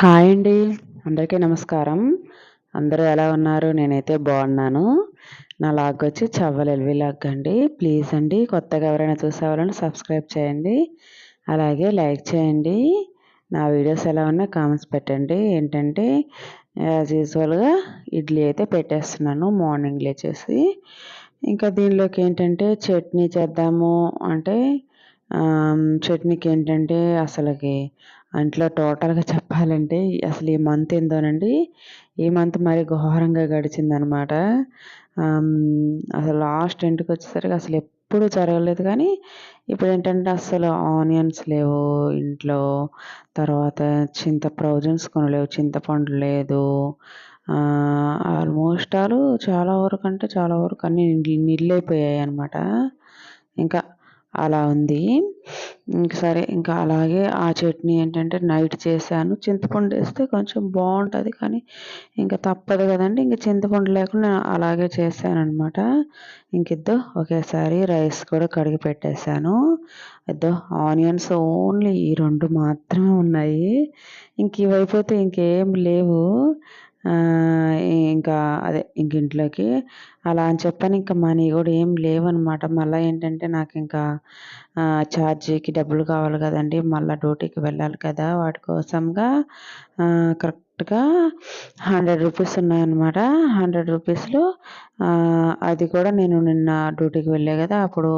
Hi అండి. అందరికీ నమస్కారం. అందరూ ఎలా ఉన్నారు? నేనైతే బాగున్నాను. నా లాగ్ వచ్చి చవ్వలు ఎల్వి లాగ్ అండి ప్లీజ్ అండి కొత్తగా ఎవరైనా చూసేవాళ్ళని సబ్స్క్రైబ్ చేయండి. అలాగే లైక్ చేయండి. నా వీడియోస్ ఎలా ఉన్నా కామెంట్స్ పెట్టండి. ఏంటంటే యాజ్ యూజువల్గా ఇడ్లీ అయితే పెట్టేస్తున్నాను మార్నింగ్ లేచేసి. ఇంకా దీనిలోకి ఏంటంటే చట్నీ చేద్దాము అంటే చట్నీకి ఏంటంటే అసలుకి అంట్లో టోటల్గా చెప్పాలంటే అసలు ఈ మంత్ ఏందోనండి ఈ మంత్ మరీ ఘోరంగా గడిచిందనమాట. అసలు లాస్ట్ ఇంటికి వచ్చేసరికి అసలు ఎప్పుడు జరగలేదు కానీ ఇప్పుడు ఏంటంటే అసలు ఆనియన్స్ లేవు ఇంట్లో. తర్వాత చింత ప్రొవిజన్స్ కొనలేవు చింతపండు లేదు. ఆల్మోస్ట్ ఆల్ చాలా వరకు అంటే చాలా వరకు అన్నీ నీళ్ళు అయిపోయాయి అనమాట ఇంకా అలా ఉంది. సరే ఇంకా అలాగే ఆ చట్నీ ఏంటంటే నైట్ చేశాను. చింతపండు వేస్తే కొంచెం బాగుంటుంది కానీ ఇంకా తప్పదు కదండి. ఇంకా చింతపండు లేకుండా అలాగే చేశాను అనమాట ఇంకిద్దో ఒకేసారి రైస్ కూడా కడిగి పెట్టేశాను. ఇద్దో ఆనియన్స్ ఓన్లీ ఈ రెండు మాత్రమే ఉన్నాయి. ఇంక ఇవైపోతే ఇంకేం లేవు. ఇంకా అదే ఇంక ఇంట్లోకి అలా అని చెప్పని ఇంకా మనీ కూడా ఏం లేవనమాట. మళ్ళీ ఏంటంటే నాకు ఇంకా ఛార్జీకి డబ్బులు కావాలి కదండి. మళ్ళీ డ్యూటీకి వెళ్ళాలి కదా. వాటి కోసంగా కరెక్ట్గా హండ్రెడ్ రూపీస్ ఉన్నాయన్నమాట. హండ్రెడ్ రూపీస్లో అది కూడా నేను నిన్న డ్యూటీకి వెళ్ళే కదా అప్పుడు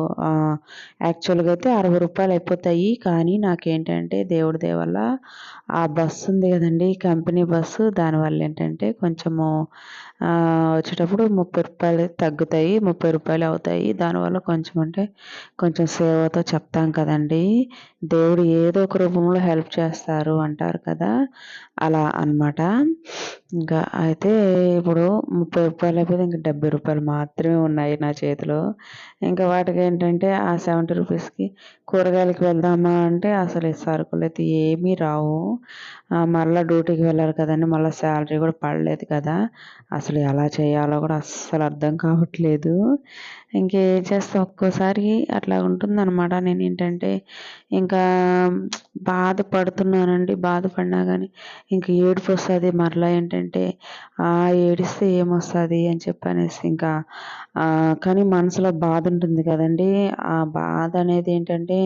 యాక్చువల్గా అయితే అరవై రూపాయలు అయిపోతాయి కానీ నాకేంటంటే దేవుడి దేవల్ల ఆ బస్సు ఉంది కదండి కంపెనీ బస్సు దానివల్ల ఏంటంటే కొంచెము వచ్చేటప్పుడు ముప్పై రూపాయలు తగ్గుతాయి ముప్పై రూపాయలు అవుతాయి దానివల్ల కొంచెం అంటే కొంచెం సేవతో చెప్తాం కదండి దేవుడు ఏదో ఒక రూపంలో హెల్ప్ చేస్తారు అంటారు కదా అలా అనమాట ఇంకా అయితే ఇప్పుడు ముప్పై రూపాయలు అయిపోతే ఇంకా డెబ్బై రూపాయలు మాత్రమే ఉన్నాయి నా చేతిలో. ఇంకా వాటికి ఏంటంటే ఆ సెవెంటీ రూపీస్కి కూరగాయలకి వెళ్దామా అంటే అసలు సరుకులు అయితే ఏమీ రావు. మళ్ళీ డ్యూటీకి వెళ్ళారు కదండి. మళ్ళీ శాలరీ కూడా పడలేదు కదా. అసలు ఎలా చేయాలో కూడా అస్సలు అర్థం కావట్లేదు. ఇంకేం చేస్తా? ఒక్కోసారి అట్లా ఉంటుందన్నమాట. నేను ఏంటంటే ఇంకా బాధపడుతున్నానండి. బాధపడినా కానీ ఇంక ఏడుపు వస్తుంది మరలా ఏంటంటే ఆ ఏడిస్తే ఏమొస్తుంది అని చెప్పనేసి ఇంకా కానీ మనసులో బాధ ఉంటుంది కదండి. ఆ బాధ అనేది ఏంటంటే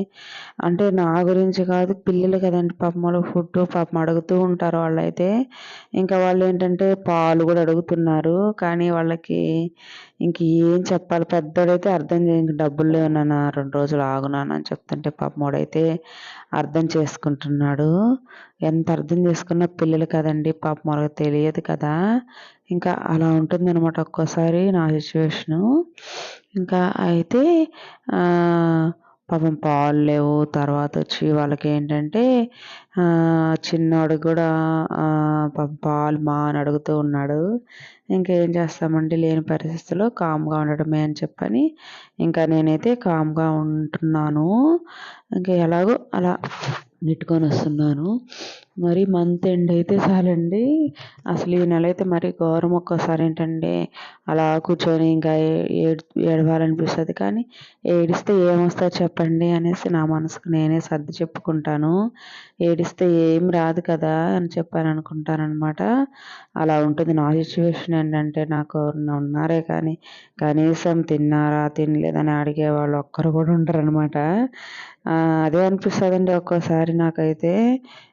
అంటే నా గురించి కాదు పిల్లలు కదండి. పాపం వాళ్ళు ఫుడ్ పాపం అడుగుతూ ఉంటారు వాళ్ళైతే. ఇంకా వాళ్ళు ఏంటంటే పాలు కూడా అడుగుతున్నారు. కానీ వాళ్ళకి ఇంక ఏం చెప్పాలి? పెద్దోడైతే అర్థం చేయ డబ్బులు లేవు రెండు రోజులు ఆగునాను అని చెప్తుంటే పాపమోడైతే అర్థం చేసుకుంటున్నాడు. ఎంత అర్థం చేసుకున్నా పిల్లలు కదండి పాప వాళ్ళకి తెలియదు కదా. ఇంకా అలా ఉంటుంది అనమాట ఒక్కోసారి నా సిచ్యువేషను. ఇంకా అయితే పాపం పాలు లేవు. తర్వాత వచ్చి వాళ్ళకి ఏంటంటే చిన్నోడు కూడా పాలు మా అని అడుగుతూ ఉన్నాడు. ఇంకేం చేస్తామండి? లేని పరిస్థితుల్లో కామ్గా ఉండడమే అని చెప్పని ఇంకా నేనైతే కామ్గా ఉంటున్నాను. ఇంకా ఎలాగో అలా నెట్టుకొని వస్తున్నాను. మరి మంత్ ఎండ్ అయితే చాలండి. అసలు ఈ నెల అయితే మరి ఘోరం ఒక్కోసారి ఏంటండి అలా కూర్చొని ఇంకా ఏడు ఏడవాలనిపిస్తుంది. కానీ ఏడిస్తే ఏమొస్తుందో చెప్పండి అనేసి నా మనసుకు నేనే సర్ది చెప్పుకుంటాను. ఏడిస్తే ఏం రాదు కదా అని చెప్పాను అనుకుంటానమాట అలా ఉంటుంది నా సిచ్యువేషన్ ఏంటంటే నాకు ఉన్నారే కానీ కనీసం తిన్నారా తినలేదని అడిగే వాళ్ళు ఒక్కరు కూడా ఉంటారనమాట అదే అనిపిస్తుందండి ఒక్కోసారి నాకైతే.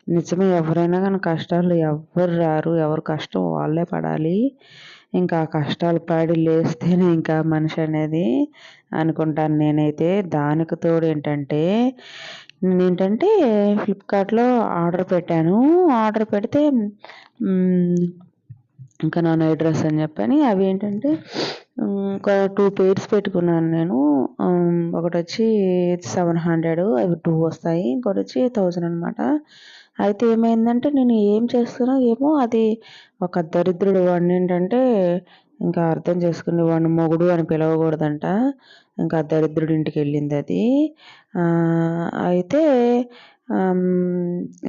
నిజమే ఎవరైనా కానీ కష్టాలు ఎవ్వరు రారు ఎవరు కష్టం వాళ్ళే పడాలి. ఇంకా కష్టాలు పడి లేస్తేనే ఇంకా మనిషి అనేది అనుకుంటాను నేనైతే. దానికి తోడు ఏంటంటే ఏంటంటే ఫ్లిప్కార్ట్లో ఆర్డర్ పెట్టాను. ఆర్డర్ పెడితే ఇంకా నా నైట్ డ్రెస్ అని చెప్పని అవి ఏంటంటే ఒక టూ పేర్స్ పెట్టుకున్నాను నేను. ఒకటి వచ్చి సెవెన్ హండ్రెడ్ అవి టూ వస్తాయి. ఇంకోటి వచ్చి థౌజండ్ అనమాట అయితే ఏమైందంటే నేను ఏం చేస్తున్నా ఏమో అది ఒక దరిద్రుడు వాడిని ఏంటంటే ఇంకా అర్థం చేసుకుని వాడిని మొగుడు అని పిలవకూడదంట. ఇంకా దరిద్రుడి ఇంటికి వెళ్ళింది అది. అయితే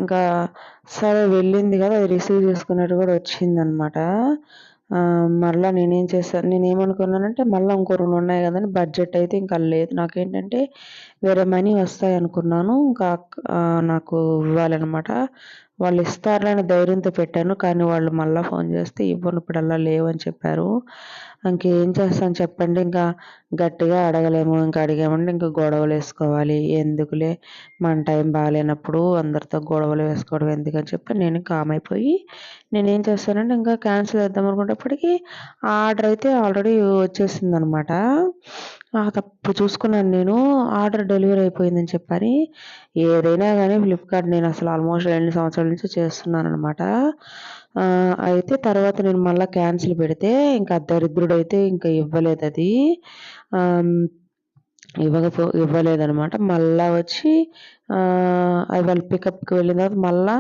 ఇంకా సరే వెళ్ళింది కదా అది రిసీవ్ చేసుకున్నట్టు కూడా వచ్చిందనమాట. మళ్ళీ నేనేం చేశాను నేను ఏమనుకున్నానంటే మళ్ళీ ఇంకో రెండు ఉన్నాయి కదండి బడ్జెట్ అయితే ఇంకా లేదు. నాకేంటంటే వేరే మనీ వస్తాయి అనుకున్నాను ఇంకా నాకు ఇవ్వాలన్నమాట. వాళ్ళు ఇస్తారని ధైర్యంతో పెట్టాను కానీ వాళ్ళు మళ్ళీ ఫోన్ చేస్తే ఇవ్వనప్పుడల్లా లేవని చెప్పారు. ఇంకేం చేస్తాను చెప్పండి. ఇంకా గట్టిగా అడగలేము ఇంకా అడిగామంటే ఇంకా గొడవలు వేసుకోవాలి. ఎందుకులే? మన టైం బాగాలేనప్పుడు అందరితో గొడవలు వేసుకోవడం ఎందుకని చెప్పి నేను కామ్ అయిపోయి నేనేం చేస్తానంటే ఇంకా క్యాన్సిల్ చేద్దాం అనుకునేటప్పటికీ ఆర్డర్ అయితే ఆల్రెడీ వచ్చేసింది అనమాట తప్పు చూసుకున్నాను నేను. ఆర్డర్ డెలివరీ అయిపోయిందని చెప్పని ఏదైనా కానీ ఫ్లిప్కార్ట్ నేను అసలు ఆల్మోస్ట్ రెండు సంవత్సరాల నుంచి చేస్తున్నాను అనమాట అయితే తర్వాత నేను మళ్ళీ క్యాన్సిల్ పెడితే ఇంకా దరిద్రుడు అయితే ఇంకా ఇవ్వలేదు అది. ఇవ్వకపో ఇవ్వలేదనమాట మళ్ళా వచ్చి అది వాళ్ళు పికప్కి వెళ్ళిన తర్వాత మళ్ళీ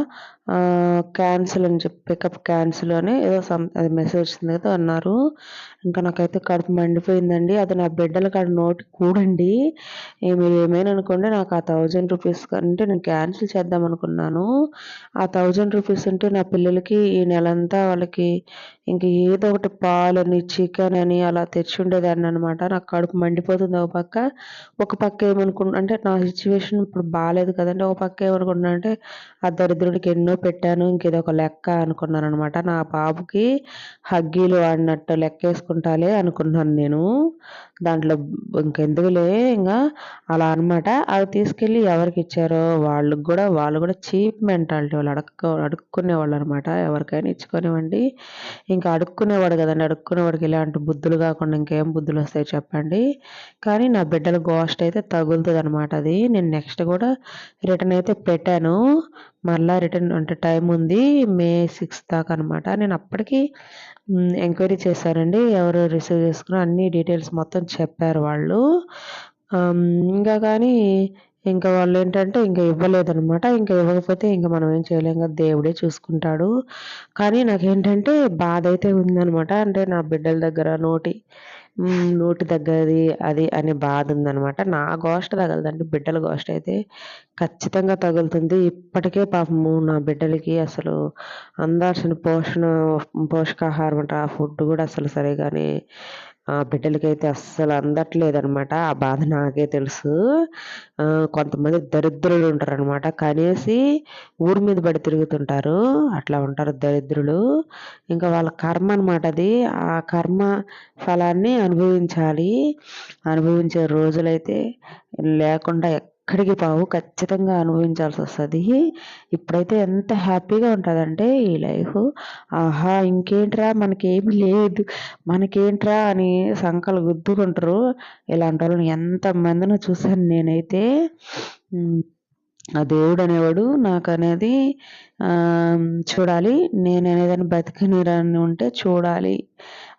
క్యాన్సిల్ అని చెప్పి పికప్ క్యాన్సిల్ అని ఏదో సమ్ అది మెసేజ్ వచ్చింది కదా అన్నారు. ఇంకా నాకైతే కడుపు మండిపోయిందండి. అది నా బిడ్డల కాడ నోటి కూడండి. మీరు ఏమైనా అనుకోండి నాకు ఆ థౌజండ్ రూపీస్ అంటే నేను క్యాన్సిల్ చేద్దాం అనుకున్నాను. ఆ థౌజండ్ రూపీస్ అంటే నా పిల్లలకి ఈ నెలంతా వాళ్ళకి ఇంక ఏదో ఒకటి పాలని చికెన్ అని అలా తెచ్చి ఉండేదాన్ని అనమాట నాకు కడుపు మండిపోతుంది ఒక పక్క. ఒక పక్క ఏమనుకున్నా అంటే నా సిచ్యువేషన్ ఇప్పుడు బాగా బాగాలేదు కదండి. ఒక పక్క ఏమనుకున్నా అంటే ఆ దరిద్రుడికి ఎన్నో పెట్టాను ఇంకేదో ఒక లెక్క అనుకున్నాను అనమాట నా బాబుకి హగ్గీలు ఆడినట్టు లెక్క వేసుకుంటాలే అనుకున్నాను నేను. దాంట్లో ఇంకెందుకులే ఇంకా అలా అనమాట అవి తీసుకెళ్ళి ఎవరికి ఇచ్చారో వాళ్ళకి కూడా వాళ్ళు కూడా చీప్ మెంటాలిటీ వాళ్ళు. అడుక్కో అడుక్కునేవాళ్ళు అనమాట ఎవరికైనా ఇచ్చుకోనివ్వండి. ఇంకా అడుక్కునేవాడు కదండి. అడుక్కునేవాడికి ఇలాంటి బుద్ధులు కాకుండా ఇంకేం బుద్ధులు వస్తాయి చెప్పండి. కానీ నా బిడ్డల గోస్ట్ అయితే తగులుతుంది అనమాట అది. నేను నెక్స్ట్ కూడా రిటర్న్ అయితే పెట్టాను. మళ్ళీ రిటర్న్ అంటే టైం ఉంది. మే సిక్స్ దాకా అనమాట నేను అప్పటికి ఎంక్వైరీ చేశారండి. ఎవరు రిసీవ్ చేసుకున్న అన్ని డీటెయిల్స్ మొత్తం చెప్పారు వాళ్ళు. ఇంకా కానీ ఇంకా వాళ్ళు ఏంటంటే ఇంకా ఇవ్వలేదనమాట ఇంకా ఇవ్వకపోతే ఇంకా మనం ఏం చేయలేం కదా దేవుడే చూసుకుంటాడు. కానీ నాకేంటంటే బాధ అయితే ఉందనమాట అంటే నా బిడ్డల దగ్గర నోటి నోటి దగ్గరది అది అనే బాధ ఉందనమాట నా గోష్ట తగలదండి బిడ్డల గోష్ట అయితే. ఖచ్చితంగా తగులుతుంది. ఇప్పటికే పాపము నా బిడ్డలకి అసలు అందాల్సిన పోషణ పోషకాహారం అంటే ఆ ఫుడ్ కూడా అసలు సరిగానే కానీ బిడ్డలకైతే అస్సలు అందట్లేదనమాట. ఆ బాధ నాకే తెలుసు. కొంతమంది దరిద్రులు ఉంటారనమాట. కనేసి ఊరి మీద పడి తిరుగుతుంటారు. అట్లా ఉంటారు దరిద్రులు. ఇంకా వాళ్ళ కర్మ అనమాట అది. ఆ కర్మ ఫలాన్ని అనుభవించాలి. అనుభవించే రోజులైతే లేకుండా ఎక్కడికి పావు ఖచ్చితంగా అనుభవించాల్సి వస్తుంది. ఇప్పుడైతే ఎంత హ్యాపీగా ఉంటుందంటే ఈ లైఫ్. ఆహా ఇంకేంట్రా మనకేమి లేదు. మనకేంట్రా అని సంకలు గుద్దుకుంటారు. ఇలాంటి వాళ్ళని ఎంతమందినో చూశాను నేనైతే. ఆ దేవుడు అనేవాడు నాకు అనేది చూడాలి. నేను అనేదాన్ని బతికినీరని ఉంటే చూడాలి.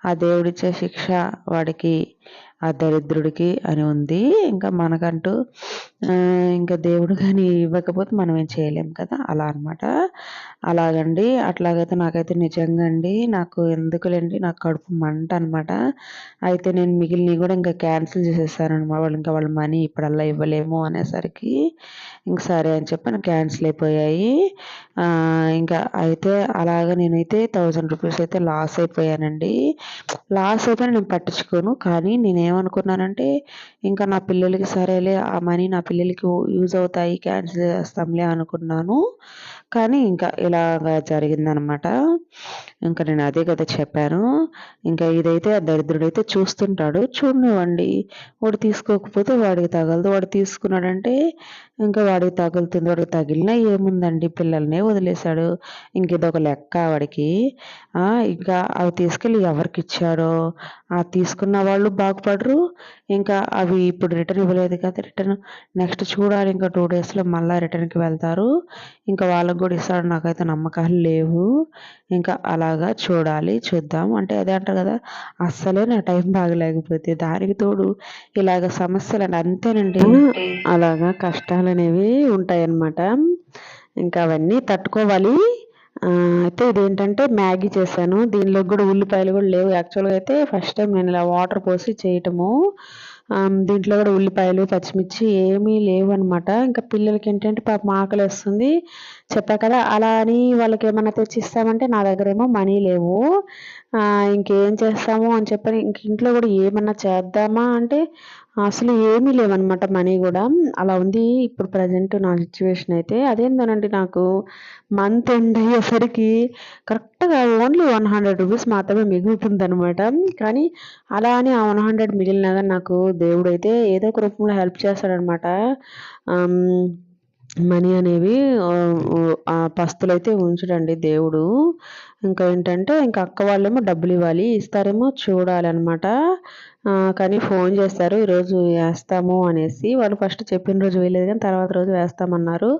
ఆ దేవుడిచ్చే శిక్ష వాడికి ఆ దరిద్రుడికి అని ఉంది. ఇంకా మనకంటూ ఇంకా దేవుడు కానీ ఇవ్వకపోతే మనం ఏం చేయలేం కదా. అలా అనమాట అలాగండి. అట్లాగైతే నాకైతే నిజంగా అండి నాకు ఎందుకులేండి నాకు కడుపు మంట అనమాట అయితే నేను మిగిలినవి కూడా ఇంకా క్యాన్సిల్ చేసేసాను అనమాట వాళ్ళు ఇంకా వాళ్ళ మనీ ఇప్పుడల్లా ఇవ్వలేము అనేసరికి ఇంక సరే అని చెప్పి క్యాన్సిల్ అయిపోయాయి. ఇంకా అయితే అలాగ నేనైతే థౌజండ్ రూపీస్ అయితే లాస్ అయిపోయానండి. లాస్ అయిపోయిన నేను పట్టించుకోను. కానీ నేనేమనుకున్నానంటే ఇంకా నా పిల్లలకి సరేలే ఆ మనీ నా పిల్లలకి యూజ్ అవుతాయి క్యాన్సిల్ చేస్తాంలే అనుకున్నాను. కానీ ఇంకా ఇలాగ జరిగిందనమాట. ఇంకా నేను అదే కదా చెప్పాను. ఇంకా ఇదైతే ఆ దరిద్రుడైతే చూస్తుంటాడు. చూడనివ్వండి వాడు తీసుకోకపోతే వాడికి తగలదు. వాడు తీసుకున్నాడంటే ఇంకా వాడికి తగులుతుంది వాడికి తగిలినా ఏముందండి? పిల్లల్నే వదిలేశాడు. ఇంక ఇదొక లెక్క వాడికి ఇంకా అవి తీసుకెళ్ళి ఎవరికి ఇచ్చాడో? ఆ తీసుకున్న వాళ్ళు బాగుపడరు. ఇంకా అవి ఇప్పుడు రిటర్న్ ఇవ్వలేదు కదా రిటర్న్. నెక్స్ట్ చూడాలి. ఇంకా టూ డేస్లో మళ్ళీ రిటర్న్కి వెళ్తారు. ఇంకా వాళ్ళకి కూడా ఇస్తాడు నాకైతే నమ్మకాలు లేవు. ఇంకా అలాగా చూడాలి చూద్దాం. అంటే అదే అంటారు కదా అస్సలే నా టైం బాగలేకపోతే దానికి తోడు ఇలాగ సమస్యలు అంతేనండి. అలాగా కష్టాలు అనేవి ఉంటాయన్నమాట. ఇంకా అవన్నీ తట్టుకోవాలి. అయితే ఇదేంటంటే మ్యాగీ చేశాను. దీనిలో కూడా ఉల్లిపాయలు కూడా లేవు. యాక్చువల్గా అయితే ఫస్ట్ టైం నేను ఇలా వాటర్ పోసి చేయటము. దీంట్లో కూడా ఉల్లిపాయలు పచ్చిమిర్చి ఏమీ లేవు అనమాట ఇంకా పిల్లలకి ఏంటంటే పాపం ఆకలి వస్తుంది. చెప్పా కదా అలా అని వాళ్ళకి ఏమైనా తెచ్చిస్తామంటే నా దగ్గర ఏమో మనీ లేవు. ఇంకేం చేస్తాము అని చెప్పని ఇంక ఇంట్లో కూడా ఏమన్నా చేద్దామా అంటే అసలు ఏమీ లేవనమాట మనీ కూడా అలా ఉంది ఇప్పుడు ప్రజెంట్ నా సిచ్యువేషన్ అయితే. అదేందోనండి నాకు మంత్ ఎండ్ అయ్యేసరికి కరెక్ట్‌గా ఓన్లీ వన్ హండ్రెడ్ రూపీస్ మాత్రమే మిగులుతుందనమాట. కానీ అలా అని ఆ 100 మిగిలినా మిగిలినగా నాకు దేవుడు అయితే ఏదో ఒక రూపంలో హెల్ప్ చేస్తాడనమాట. మనీ అనేవి పస్తులు అయితే ఉంచడండి దేవుడు. ఇంకా ఏంటంటే ఇంకా అక్క వాళ్ళేమో డబ్బులు ఇవ్వాలి ఇస్తారేమో చూడాలన్నమాట కానీ ఫోన్ చేస్తారు ఈరోజు వేస్తాము అనేసి. వాళ్ళు ఫస్ట్ చెప్పిన రోజు వేయలేదు కానీ తర్వాత రోజు వేస్తామన్నారు.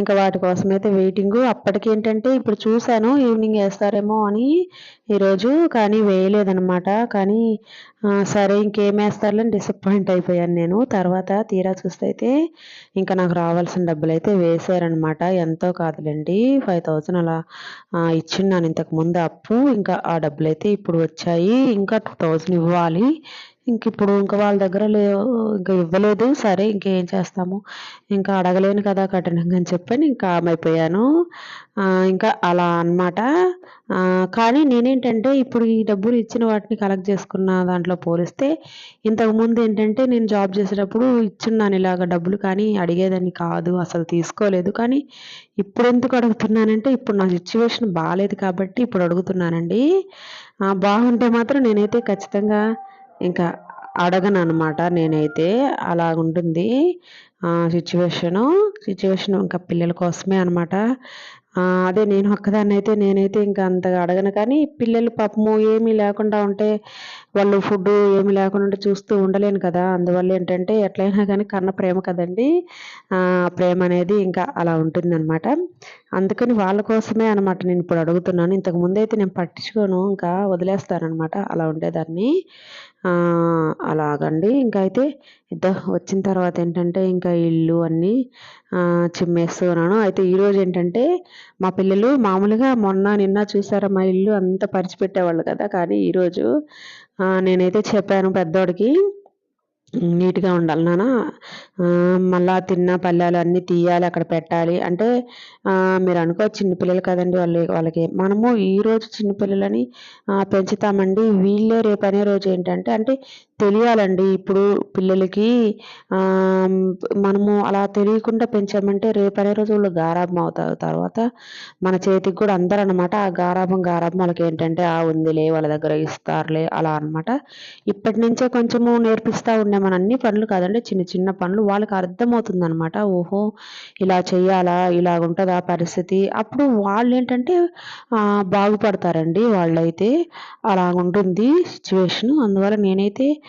ఇంకా వాటి కోసమైతే అప్పటికి అప్పటికేంటంటే ఇప్పుడు చూశాను ఈవినింగ్ వేస్తారేమో అని ఈరోజు. కానీ వేయలేదనమాట. కానీ సరే ఇంకేం అని డిసప్పాయింట్ అయిపోయాను నేను. తర్వాత తీరా చూస్తే అయితే ఇంకా నాకు రావాల్సిన డబ్బులు అయితే వేశారనమాట. ఎంతో కాదులెండి. 5000 అలా ఇచ్చిన్నాను ఇంతకు ముందు అప్పు. ఇంకా ఆ డబ్బులు అయితే ఇప్పుడు వచ్చాయి. ఇంకా 2000 ఇవ్వాలి. ఇంక ఇప్పుడు ఇంక వాళ్ళ దగ్గర లే ఇంకా ఇవ్వలేదు. సరే ఇంకేం చేస్తాము. ఇంకా అడగలేను కదా కఠినంగా అని చెప్పని ఇంకా ఆమైపోయాను. ఇంకా అలా అనమాట. కానీ నేనేంటంటే ఇప్పుడు ఈ డబ్బులు ఇచ్చిన వాటిని కలెక్ట్ చేసుకున్న దాంట్లో పోలిస్తే ఇంతకుముందు ఏంటంటే నేను జాబ్ చేసేటప్పుడు ఇచ్చున్నాను ఇలాగ డబ్బులు కానీ అడిగేదాన్ని కాదు. అసలు తీసుకోలేదు. కానీ ఇప్పుడు ఎందుకు అడుగుతున్నానంటే ఇప్పుడు నా సిచ్యువేషన్ బాగాలేదు కాబట్టి ఇప్పుడు అడుగుతున్నానండి. బాగుంటే మాత్రం నేనైతే ఖచ్చితంగా ఇంకా అడగననమాట నేనైతే. అలా ఉంటుంది సిచ్యువేషను. సిచ్యువేషన్ ఇంకా పిల్లల కోసమే అనమాట. అదే నేను ఒక్కదాన్నైతే నేనైతే ఇంకా అంతగా అడగను కానీ పిల్లలు పాపము ఏమీ లేకుండా ఉంటే వాళ్ళు ఫుడ్డు ఏమీ లేకుండా ఉంటే చూస్తూ ఉండలేను కదా! అందువల్ల ఏంటంటే ఎట్లయినా కానీ కన్న ప్రేమ కదండీ! ప్రేమ అనేది ఇంకా అలా ఉంటుందనమాట. అందుకని వాళ్ళ కోసమే అనమాట నేను ఇప్పుడు అడుగుతున్నాను. ఇంతకు ముందైతే నేను పట్టించుకోను. ఇంకా వదిలేస్తాననమాట. అలా ఉండేదాన్ని. అలాగండి. ఇంకా అయితే ఇద్దో వచ్చిన తర్వాత ఏంటంటే ఇంకా ఇల్లు అన్నీ చిమ్మేస్తున్నాను అయితే ఈరోజు ఏంటంటే మా పిల్లలు మామూలుగా మొన్న నిన్న చూసారా మా ఇల్లు అంతా పరిచిపెట్టేవాళ్ళు కదా! కానీ ఈరోజు నేనైతే చెప్పాను పెద్దోడికి నీట్‌గా ఉండాలి. నాన్న మళ్ళా తిన్న పళ్ళాలు అన్నీ తీయాలి అక్కడ పెట్టాలి. అంటే మీరు అనుకోవచ్చు చిన్నపిల్లలు కదండి వాళ్ళు వాళ్ళకి. మనము ఈరోజు చిన్నపిల్లలని పెంచుతామండి. వీళ్ళే రేపు అనే రోజు ఏంటంటే అంటే తెలియాలండి. ఇప్పుడు పిల్లలకి మనము అలా తెలియకుండా పెంచామంటే రేపనే రోజు వాళ్ళు గారాభం అవుతారు. తర్వాత మన చేతికి కూడా అందరు అనమాట ఆ గారాభం గారాభం వాళ్ళకి ఏంటంటే ఆ ఉందిలే వాళ్ళ దగ్గర ఇస్తారులే అలా అనమాట ఇప్పటి నుంచే కొంచెము నేర్పిస్తూ ఉండే మన అన్ని పనులు కాదండి. చిన్న చిన్న పనులు వాళ్ళకి అర్థమవుతుంది అనమాట ఓహో ఇలా చేయాలా ఇలా ఉంటుందా పరిస్థితి? అప్పుడు వాళ్ళు ఏంటంటే బాగుపడతారండి వాళ్ళైతే. అలా ఉంటుంది సిచ్యువేషన్. అందువల్ల నేనైతే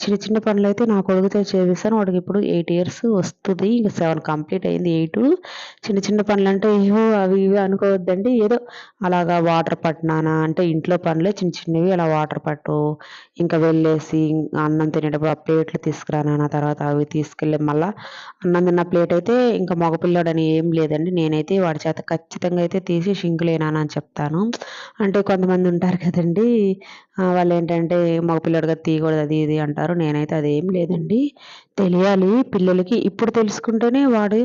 చిన్న చిన్న పనులు అయితే నా కొడుకుతో చేపిస్తాను వాడికి ఇప్పుడు ఎయిట్ ఇయర్స్ వస్తుంది. ఇంకా సెవెన్ కంప్లీట్ అయింది ఎయిట్ చిన్న చిన్న పనులు అంటే ఏవో అవి ఇవి అనుకోవద్దండి. ఏదో అలాగా వాటర్ పట్టినానా అంటే ఇంట్లో పనులే చిన్న చిన్నవి అలా వాటర్ పట్టు. ఇంకా వెళ్ళేసి అన్నం తినేటప్పుడు ఆ ప్లేట్లు తీసుకురానా తర్వాత అవి తీసుకెళ్ళి మళ్ళీ అన్నం తిన్న ప్లేట్ అయితే ఇంకా మగపిల్లాడని ఏం లేదండి. నేనైతే వాడి చేత ఖచ్చితంగా అయితే తీసి షింకులేనా అని చెప్తాను. అంటే కొంతమంది ఉంటారు కదండి. వాళ్ళు ఏంటంటే మగపిల్లాడుగా తీయకూడదు అది ఇది అంటారు. నేనైతే అదేం లేదండి. తెలియాలి. పిల్లలకి ఇప్పుడు తెలుసుకుంటేనే వాడు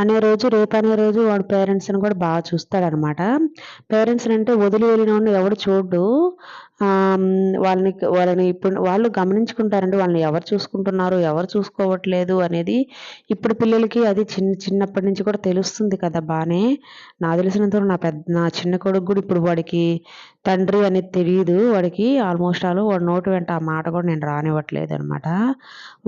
అనే రోజు రేపు అనే రోజు వాడు పేరెంట్స్ని కూడా బాగా చూస్తాడనమాట. పేరెంట్స్ని అంటే వదిలి వెళ్ళిన ఎవడు చూడు వాళ్ళని వాళ్ళని ఇప్పుడు వాళ్ళు గమనించుకుంటారండి. వాళ్ళని ఎవరు చూసుకుంటున్నారు ఎవరు చూసుకోవట్లేదు అనేది ఇప్పుడు పిల్లలకి అది చిన్న చిన్నప్పటి నుంచి కూడా తెలుస్తుంది కదా బాగానే నాకు తెలిసినంత నా పెద్ద నా చిన్న కొడుకు కూడా ఇప్పుడు వాడికి తండ్రి అనేది తెలియదు వాడికి ఆల్మోస్ట్ ఆల్ వాడు నోటి వెంట ఆ మాట కూడా నేను రానివ్వట్లేదు అనమాట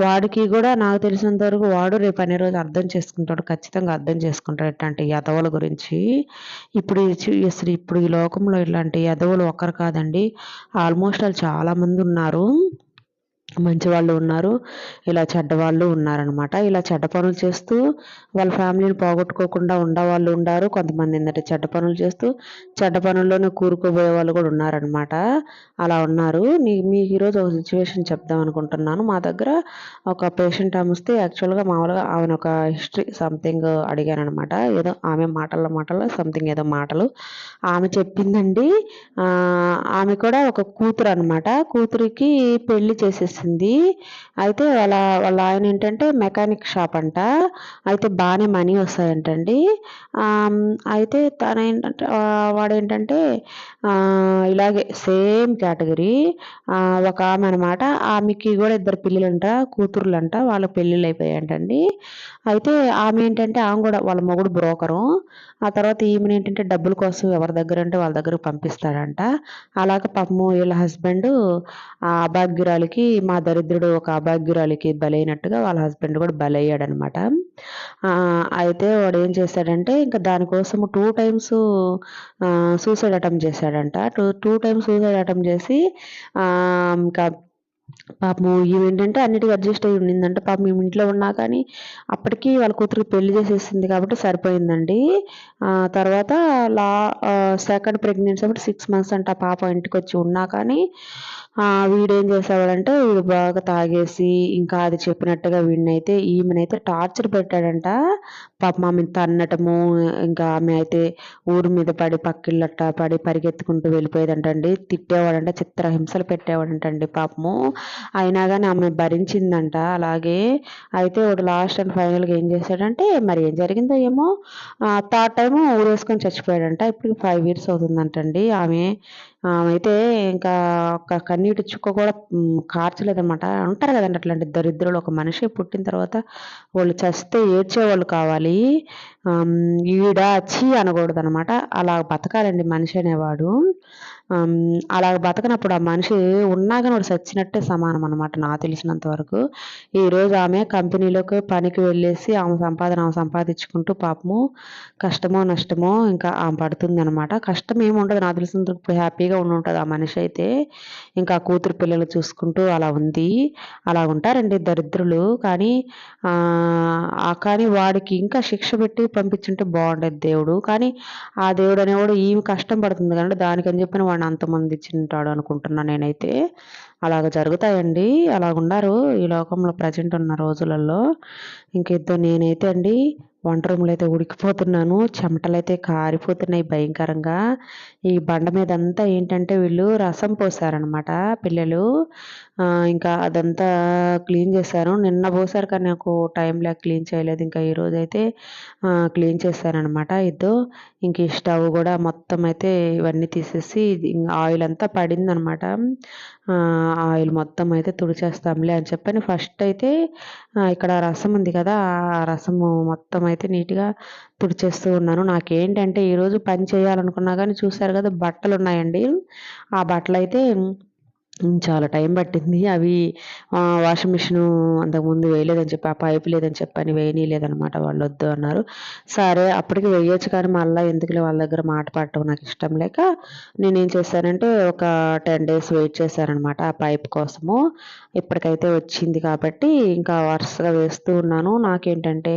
వాడికి కూడా నాకు తెలిసినంత వరకు వాడు రేపు అనే రోజు అర్థం చేసుకుంటాడు ఖచ్చితంగా అర్థం చేసుకుంటాడు ఇట్లాంటి యదవుల గురించి. ఇప్పుడు అసలు ఇప్పుడు ఈ లోకంలో ఇలాంటి యదవులు ఒక్కరు కాదండి ఆల్మోస్ట్ వాళ్ళు చాలామంది ఉన్నారు. మంచి వాళ్ళు ఉన్నారు. ఇలా చెడ్డవాళ్ళు ఉన్నారనమాట ఇలా చెడ్డ పనులు చేస్తూ వాళ్ళ ఫ్యామిలీని పోగొట్టుకోకుండా ఉండేవాళ్ళు ఉన్నారు కొంతమంది ఏంటంటే చెడ్డ పనులు చేస్తూ చెడ్డ పనుల్లోనే కూరుకుపోయే వాళ్ళు కూడా ఉన్నారనమాట అలా ఉన్నారు. మీకు ఈరోజు ఒక సిచ్యువేషన్ చెప్దాం అనుకుంటున్నాను. మా దగ్గర ఒక పేషెంట్ ఆమె వస్తే యాక్చువల్గా మామూలుగా ఆమెను ఒక హిస్టరీ సంథింగ్ అడిగాను అనమాట ఏదో ఆమె మాటల మాటలు సంథింగ్ ఏదో మాటలు. ఆమె చెప్పిందండి. ఆమె కూడా ఒక కూతురు అనమాట కూతురికి పెళ్ళి చేసేసి చేసింది. అయితే వాళ్ళ వాళ్ళ ఆయన ఏంటంటే మెకానిక్ షాప్ అంట. అయితే బాగానే మనీ వస్తాయంటండి. అయితే తన ఏంటంటే వాడేంటంటే ఇలాగే సేమ్ కేటగిరీ ఒక ఆమె అనమాట ఆమెకి కూడా ఇద్దరు పిల్లలంట కూతుర్లంట వాళ్ళ పెళ్ళిళ్ళు అయిపోయాయంటండి. అయితే ఆమె ఏంటంటే ఆమె కూడా వాళ్ళ మొగుడు బ్రోకరు. ఆ తర్వాత ఈమెను ఏంటంటే డబ్బుల కోసం ఎవరి దగ్గర అంటే వాళ్ళ దగ్గరకు పంపిస్తాడంట. అలాగ పాపము వీళ్ళ హస్బెండ్ ఆ అభాగ్యురాలికి మా దరిద్రుడు ఒక అభాగ్యురాలికి బలైనట్టుగా వాళ్ళ హస్బెండ్ కూడా బలయ్యాడనమాట. అయితే వాడు ఏం చేశాడంటే ఇంకా దానికోసం టూ టైమ్స్ సూసైడ్ అటెంప్ట్ చేశాడంట. Two two times suicide attempt చేసి ఇంకా పాపం ఏంటంటే అన్నిటికీ అడ్జస్ట్ అయ్యి ఉండిందంటే. పాపం మేము ఇంట్లో ఉన్నా కానీ అప్పటికి వాళ్ళ కూతురికి పెళ్ళి చేసేసింది కాబట్టి సరిపోయిందండి. తర్వాత లా సెకండ్ ప్రెగ్నెన్సీ అప్పుడు సిక్స్ మంత్స్ అంట. పాప ఇంటికి వచ్చి ఉన్నా కానీ వీడేం చేసేవాడంటే వీడు బాగా తాగేసి ఇంకా అది చెప్పినట్టుగా వీడినైతే ఈమెనైతే టార్చర్ పెట్టాడంట. పాపం ఆమె తన్నటము ఇంకా ఆమె అయితే ఊరి మీద పడి పక్కిళ్ళట్ట పడి పరిగెత్తుకుంటూ వెళ్ళిపోయేదంటండి. తిట్టేవాడంట చిత్రహింసలు పెట్టేవాడంటండి పాపము. అయినా కానీ ఆమె భరించిందంట. అలాగే అయితే వాడు లాస్ట్ అండ్ ఫైనల్గా ఏం చేశాడంటే మరి ఏం జరిగిందో ఏమో థర్డ్ టైము ఊరేసుకొని చచ్చిపోయాడంట. ఇప్పుడు ఫైవ్ ఇయర్స్ అవుతుందంటండి. ఆమె అయితే ఇంకా ఒక కన్నీటి చుక్క కూడా కార్చలేదన్నమాట. అంటారు కదండి అట్లాంటి దరిద్రులు. ఒక మనిషి పుట్టిన తర్వాత వాళ్ళు చస్తే ఏడ్చేవాళ్ళు కావాలి. ఈడ చీ అనకూడదు అనమాట అలా బతకాలండి మనిషి అనేవాడు. అలా బతకనప్పుడు ఆ మనిషి ఉన్నాగా కానీ వాడు చచ్చినట్టే సమానం అనమాట నాకు తెలిసినంత వరకు. ఈరోజు ఆమె కంపెనీలోకి పనికి వెళ్ళేసి ఆమె సంపాదన ఆమె సంపాదించుకుంటూ పాపము కష్టమో నష్టమో ఇంకా ఆమె పడుతుంది అనమాట కష్టం ఏమి ఉండదు. నాకు తెలిసినంత హ్యాపీగా ఉండి ఉంటుంది ఆ మనిషి అయితే. ఇంకా కూతురు పిల్లలు చూసుకుంటూ అలా ఉంది. అలా ఉంటారండి దరిద్రులు. కానీ కానీ వాడికి ఇంకా శిక్ష పెట్టి పంపించుంటే బాగుండేది దేవుడు. కానీ ఆ దేవుడు అనేవాడు ఈమె కష్టం పడుతుంది కానీ దానికని చెప్పిన వాడిని అంతమంది ఇచ్చింటాడు అనుకుంటున్నా నేనైతే. అలాగ జరుగుతాయండి. అలాగున్నారు ఈ లోకంలో ప్రజెంట్ ఉన్న రోజులలో. ఇంకేదో నేనైతే అండి వంట రూమ్లో అయితే ఉడికిపోతున్నాను. చెమటలు అయితే కారిపోతున్నాయి భయంకరంగా. ఈ బండ మీద అంతా ఏంటంటే వీళ్ళు రసం పోసారనమాట పిల్లలు. ఇంకా అదంతా క్లీన్ చేశారు. నిన్న పోసారు కానీ నాకు టైం లేక క్లీన్ చేయలేదు. ఇంకా ఈరోజు అయితే క్లీన్ చేశారనమాట ఇద్దో. ఇంక ఈ స్టవ్ కూడా మొత్తం అయితే ఇవన్నీ తీసేసి ఆయిల్ అంతా పడిందనమాట ఆయిల్ మొత్తం అయితే తుడిచేస్తాంలే అని చెప్పని ఫస్ట్ అయితే ఇక్కడ రసం ఉంది కదా ఆ రసము మొత్తం అయితే నీట్గా తుడిచేస్తూ ఉన్నాను. నాకేంటంటే ఈరోజు పని చేయాలనుకున్నా కానీ చూసారు కదా బట్టలు ఉన్నాయండి ఆ బట్టలు అయితే చాలా టైం పట్టింది. అవి వాషింగ్ మిషన్ అంతకుముందు వేయలేదని చెప్పి ఆ పైపు లేదని చెప్పని వేయనీయలేదనమాట వాళ్ళు వద్దు అన్నారు. సరే అప్పటికి వేయొచ్చు కానీ మళ్ళీ ఎందుకులే వాళ్ళ దగ్గర మాట పడటం నాకు ఇష్టం లేక నేనేం చేశానంటే ఒక టెన్ డేస్ వెయిట్ చేశానమాట ఆ పైప్ కోసము. ఇప్పటికైతే వచ్చింది కాబట్టి ఇంకా వరుసగా వేస్తూ ఉన్నాను. నాకేంటంటే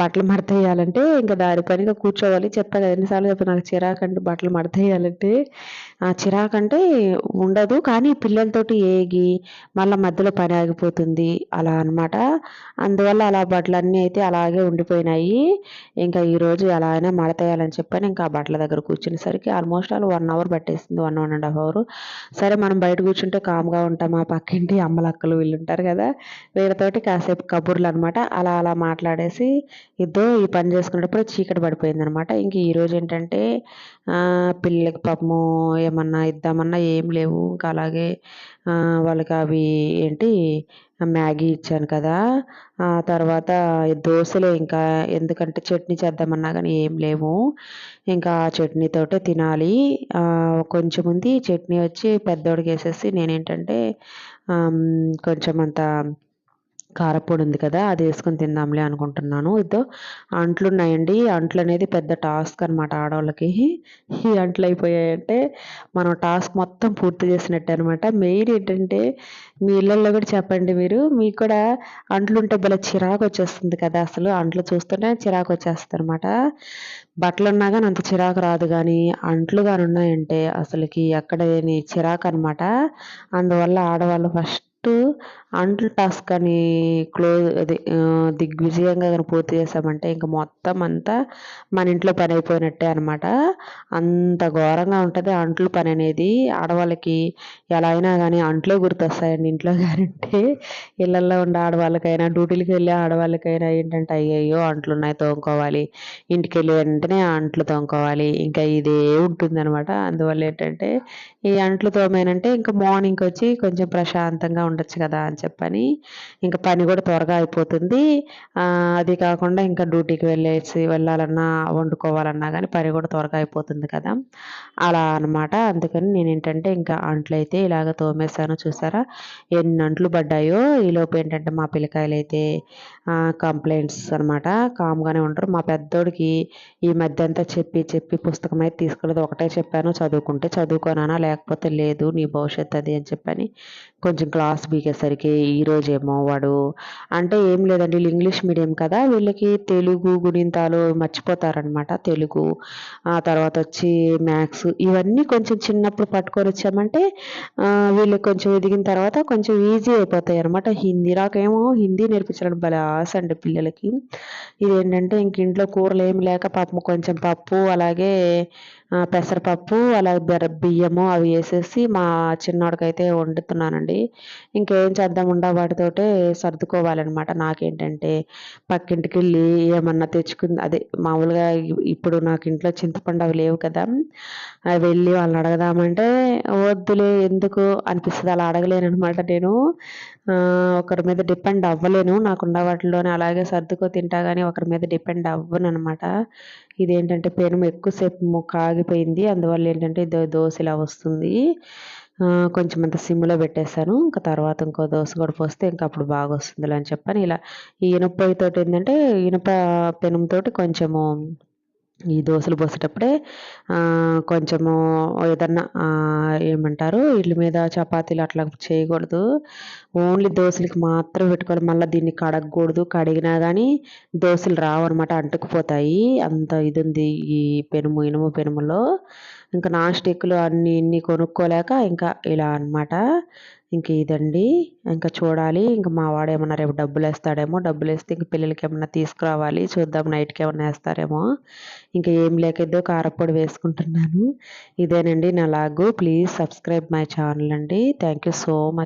బట్టలు మడతేయాలంటే ఇంకా దారి పనిగా కూర్చోవాలి. చెప్పాను ఎన్నిసార్లు చెప్పి నాకు చిరాకంటే బట్టలు మడతేయాలంటే చిరాకంటే ఉండదు కానీ పిల్లలతోటి ఏగి మళ్ళీ మధ్యలో పని ఆగిపోతుంది. అలా అనమాట అందువల్ల అలా బట్టలన్నీ అయితే అలాగే ఉండిపోయినాయి. ఇంకా ఈరోజు ఎలా అయినా మడతేయాలని చెప్పాను ఇంకా ఆ బట్టల దగ్గర కూర్చునేసరికి ఆల్మోస్ట్ ఆల్ వన్ అవర్ పట్టేసింది. One one and half hour సరే మనం బయట కూర్చుంటే కామ్గా ఉంటాం ఆ పక్కింటి అమ్మలక్కలు వీళ్ళు ఉంటారు కదా? వీళ్ళతోటి కాసేపు కబుర్లు అనమాట అలా అలా మాట్లాడేసి ఇద్దరు ఈ పని చేసుకునేటప్పుడు చీకటి పడిపోయింది అనమాట ఇంక ఈరోజు ఏంటంటే పిల్లలకి పాపము ఏమన్నా ఇద్దామన్నా ఏం లేవు. ఇంకా అలాగే వాళ్ళకి అవి ఏంటి మ్యాగీ ఇచ్చాను కదా. తర్వాత దోశలే ఇంకా ఎందుకంటే చట్నీ చేద్దామన్నా కానీ ఏం లేవు. ఇంకా ఆ చట్నీతోటే తినాలి. కొంచెం ఉంది. చట్నీ వచ్చి పెద్దోడికి వేసేసి నేనేంటంటే కొంచెం అంత కారపొడి ఉంది కదా అది వేసుకొని తిందాంలే అనుకుంటున్నాను. ఇదో అంట్లు ఉన్నాయండి అంట్లు అనేది పెద్ద టాస్క్ అనమాట ఆడవాళ్ళకి. ఈ అంట్లు అయిపోయాయంటే మనం టాస్క్ మొత్తం పూర్తి చేసినట్టు అనమాట మెయిన్ ఏంటంటే మీ ఇళ్ళల్లో కూడా చెప్పండి మీరు. మీకు కూడా అంట్లు ఉంటే భలే చిరాకు వచ్చేస్తుంది కదా అసలు. అంట్లు చూస్తుంటే చిరాకు వచ్చేస్తుంది అనమాట బట్టలు ఉన్నా కానీ అంత చిరాకు రాదు కానీ అంట్లు కానీ ఉన్నాయంటే అసలుకి ఎక్కడ చిరాకు అనమాట అందువల్ల ఆడవాళ్ళు ఫస్ట్ అంట్లు టాస్క్ అని క్లోజ్ అది దిగ్విజయంగా కానీ పూర్తి చేసామంటే ఇంకా మొత్తం అంతా మన ఇంట్లో పని అయిపోయినట్టే అనమాట అంత ఘోరంగా ఉంటుంది అంట్లు పని అనేది. ఆడవాళ్ళకి ఎలా అయినా కానీ అంట్లో గుర్తొస్తాయండి ఇంట్లో కానీ అంటే ఇళ్ళల్లో ఉండే ఆడవాళ్ళకైనా డ్యూటీలకు వెళ్ళే ఆడవాళ్ళకైనా ఏంటంటే అయ్యయ్యో అంట్లు ఉన్నాయి తోముకోవాలి. ఇంటికి వెళ్ళి వెంటనే అంట్లు తోముకోవాలి. ఇంకా ఇదే ఉంటుంది అనమాట అందువల్ల ఏంటంటే ఈ అంట్లు తోమేనంటే ఇంకా మార్నింగ్ వచ్చి కొంచెం ప్రశాంతంగా ఉండొచ్చు కదా అని చెప్పని ఇంకా పని కూడా త్వరగా అయిపోతుంది. అది కాకుండా ఇంకా డ్యూటీకి వెళ్ళేసి వెళ్ళాలన్నా వండుకోవాలన్నా కానీ పని కూడా త్వరగా అయిపోతుంది కదా. అలా అనమాట అందుకని నేను ఏంటంటే ఇంకా అంట్లు అయితే ఇలాగ తోమేశాను చూసారా? ఎన్ని అంట్లు పడ్డాయో? ఈలోపు ఏంటంటే మా పిల్లకాయలు అయితే కంప్లైంట్స్ అనమాట కామ్గానే ఉంటారు. మా పెద్దోడికి ఈ మధ్య అంతా చెప్పి చెప్పి పుస్తకం అయితే తీసుకెళ్ళదు ఒకటే చెప్పాను. చదువుకుంటే చదువుకోనా లేకపోతే లేదు నీ భవిష్యత్ అది అని చెప్పని కొంచెం క్లాస్ బీకేసరికి ఈరోజేమో వాడు అంటే ఏం లేదండి వీళ్ళు ఇంగ్లీష్ మీడియం కదా వీళ్ళకి తెలుగు గుణింతాలు మర్చిపోతారనమాట తెలుగు ఆ తర్వాత వచ్చి మ్యాథ్స్ ఇవన్నీ కొంచెం చిన్నప్పుడు పట్టుకొని వచ్చామంటే వీళ్ళకి కొంచెం ఎదిగిన తర్వాత కొంచెం ఈజీ అయిపోతాయి అనమాట హిందీ రాకేమో హిందీ నేర్పించడం భలే ఆశ అండి పిల్లలకి. ఇదేంటంటే ఇంక ఇంట్లో కూరలు ఏమి లేక పాపం కొంచెం పప్పు అలాగే పెసరపప్పు అలాగే బియ్యము అవి వేసేసి మా చిన్నోడికైతే వండుతున్నానండి. ఇంకేం చేద్దాం ఉండా వాటితోటే సర్దుకోవాలన్నమాట. నాకేంటంటే పక్కింటికి వెళ్ళి ఏమన్నా తెచ్చుకుంది అదే మామూలుగా ఇప్పుడు నాకు ఇంట్లో చింతపండు అవి లేవు కదా అవి వెళ్ళి వాళ్ళని అడగదామంటే వద్దులే ఎందుకు అనిపిస్తుంది. అలా అడగలేను అనమాట నేను ఒకరి మీద డిపెండ్ అవ్వలేను. నాకున్న వాటిలోనే అలాగే సర్దుకో తింటా కానీ ఒకరి మీద డిపెండ్ అవ్వను అనమాట ఇదేంటంటే పెనం ఎక్కువసేపు కాగిపోయింది. అందువల్ల ఏంటంటే దోశ ఇలా వస్తుంది. కొంచెం అంత సిమ్లో పెట్టేశాను. ఇంకా తర్వాత ఇంకో దోశ కూడా పోస్తే ఇంకా అప్పుడు బాగా వస్తుంది అని చెప్పని ఇలా ఈ ఇనుపతోటి ఏంటంటే ఇనుప పెనంతోటి కొంచెము ఈ దోశలు పోసేటప్పుడే కొంచెము ఏదన్నా ఏమంటారు ఇళ్ళ మీద చపాతీలు అట్లా చేయకూడదు. ఓన్లీ దోశలకి మాత్రం పెట్టుకోవాలి మళ్ళీ దీన్ని కడగకూడదు. కడిగినా కానీ దోశలు రావు అనమాట అంటుకుపోతాయి. అంత ఇది ఉంది ఈ పెనుము ఇనుము పెనుములో. ఇంకా నాన్ స్టిక్లు అన్నీ ఇన్ని కొనుక్కోలేక ఇంకా ఇలా అనమాట ఇంక ఇదండి. ఇంకా చూడాలి. ఇంకా మా వాడు ఏమన్నా రేపు డబ్బులు వేస్తాడేమో డబ్బులు వేస్తే ఇంక పిల్లలకి ఏమన్నా తీసుకురావాలి. చూద్దాం నైట్కి ఏమన్నా వేస్తారేమో. ఇంకా ఏం లేకేదో కారపొడి వేసుకుంటున్నాను. ఇదేనండి నా vlog. Please subscribe my channel అండి. Thank you so much.